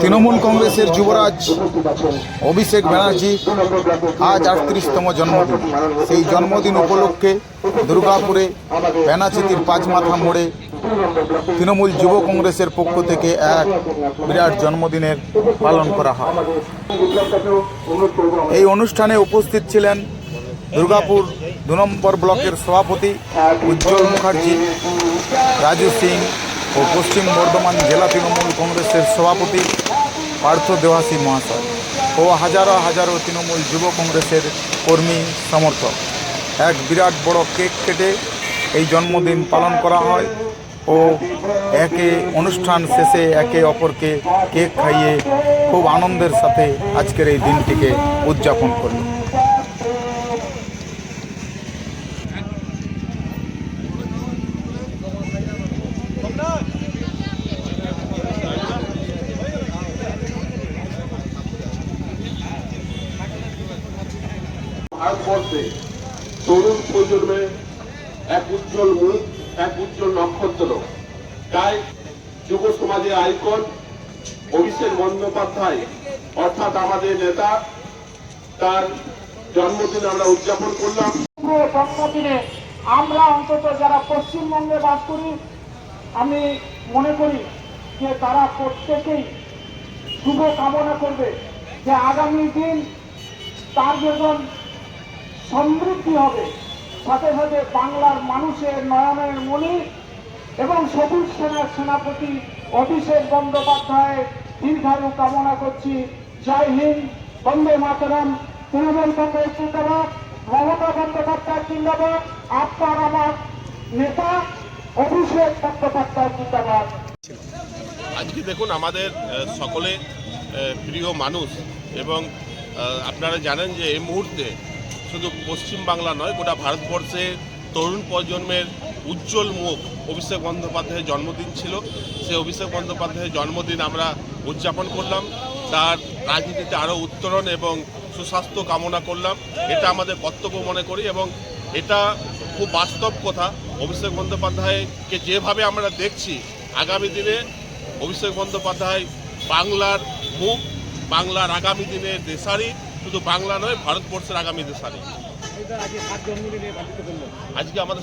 তৃণমূল কংগ্রেসের যুবরাজ অভিষেক ব্যানার্জি আজ আটত্রিশতম জন্মদিন। সেই জন্মদিন উপলক্ষে দুর্গাপুরে ব্যানাচিতির পাঁচ মাথা মোড়ে তৃণমূল যুব কংগ্রেসের পক্ষ থেকে এক বিরাট জন্মদিনের পালন করা হয়। এই অনুষ্ঠানে উপস্থিত ছিলেন দুর্গাপুর দু নম্বর ব্লকের সভাপতি উজ্জ্বল মুখার্জি, রাজু সিং ও পশ্চিম বর্ধমান জেলা তৃণমূল কংগ্রেসের সভাপতি পার্থ দেওয়াসী মহাশয় ও হাজারো হাজারো তৃণমূল যুব কংগ্রেসের কর্মী সমর্থক। এক বিরাট বড় কেক কেটে এই জন্মদিন পালন করা হয় ও একে অনুষ্ঠান শেষে একে অপরকে কেক খাইয়ে খুব আনন্দের সাথে আজকের এই দিনটিকে উদযাপন করল। ভারতবর্ষে তরুণ প্রজন্মে এক উজ্জ্বল মুখ, এক উজ্জ্বল নক্ষত্র। তাই যুব সমাজের আইকন, অভিষেক বন্দ্যোপাধ্যায়, অর্থাৎ আমাদের নেতা, তার জন্মদিন আমরা উদযাপন করলাম। জন্মদিনে আমরা অন্তত যারা পশ্চিমবঙ্গে বাস করি, আমি মনে করি যে তারা প্রত্যেকেই শুভ কামনা করবে যে আগামী দিন তার যখন সমৃদ্ধি হবে। সাথে সাথে বাংলার মানুষের নয়নের মণি এবং সবুজ সেনার সেনাপতি অভিষেক বন্দ্যোপাধ্যায় দীর্ঘায়ু কামনা করছি। জয় হিন্দ, বন্দে মাতরম। তৃণমূল কংগ্রেস জিন্দাবাদ। মমতা বন্দ্যোপাধ্যায় জিন্দাবাদ। আপনার আমার নেতা অভিষেক বন্দ্যোপাধ্যায় জিন্দাবাদ। আজকে দেখুন আমাদের সকলে প্রিয় মানুষ এবং আপনারা জানেন যে এই মুহূর্তে শুধু পশ্চিম বাংলা নয়, গোটা ভারতবর্ষে তরুণ প্রজন্মের উজ্জ্বল মুখ। অভিষেক বন্দ্যোপাধ্যায়ের জন্মদিন ছিল। সেই অভিষেক বন্দ্যোপাধ্যায়ের জন্মদিন আমরা উদযাপন করলাম। তার রাজনীতিতে আরও উত্তরণ এবং সুস্বাস্থ্য কামনা করলাম। এটা আমাদের কর্তব্য মনে করি এবং এটা খুব বাস্তব কথা। অভিষেক বন্দ্যোপাধ্যায়কে যেভাবে আমরা দেখছি, আগামী দিনে অভিষেক বন্দ্যোপাধ্যায় বাংলার মুখ, বাংলার আগামী দিনে দেশারি। শুধু বাংলা নয় ভারতবর্ষের আগামী দেশারি। আজকে আমাদের